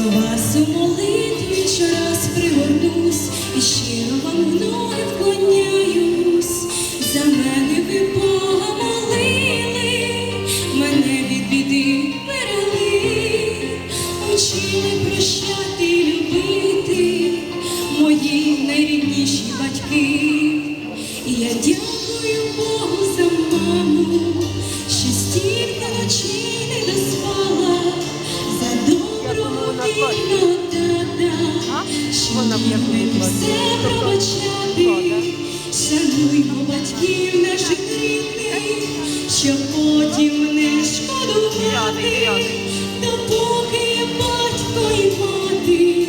До вас у молитві щораз пригорнусь і щиро вам вклоняюсь. За мене ви Бога молили, мене від біди берегли, учили прощати любити мої найрідніші батьки. вона в яку відповідь. Шануймо батьків наших рідних, щоб потім не шкодувати, допоки батько і мати,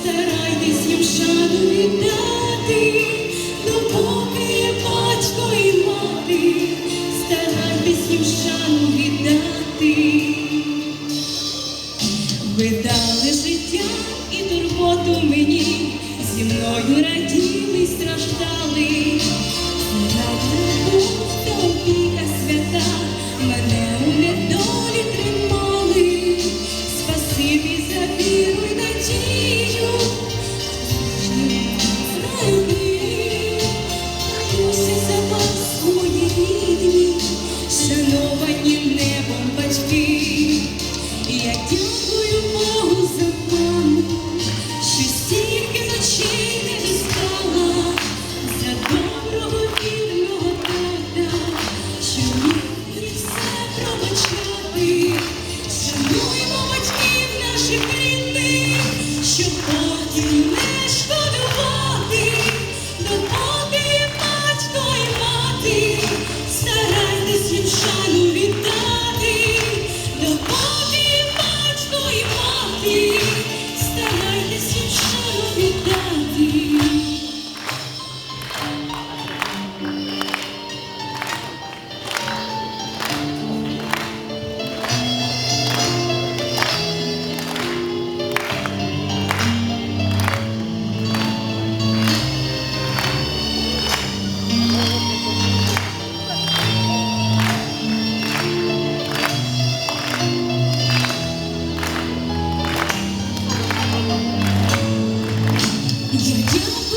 старайтесь їм шану віддати, допоки батько і мати, старайтесь їм шану віддати. мені зі мною раділи, страждали. you shine.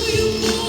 you.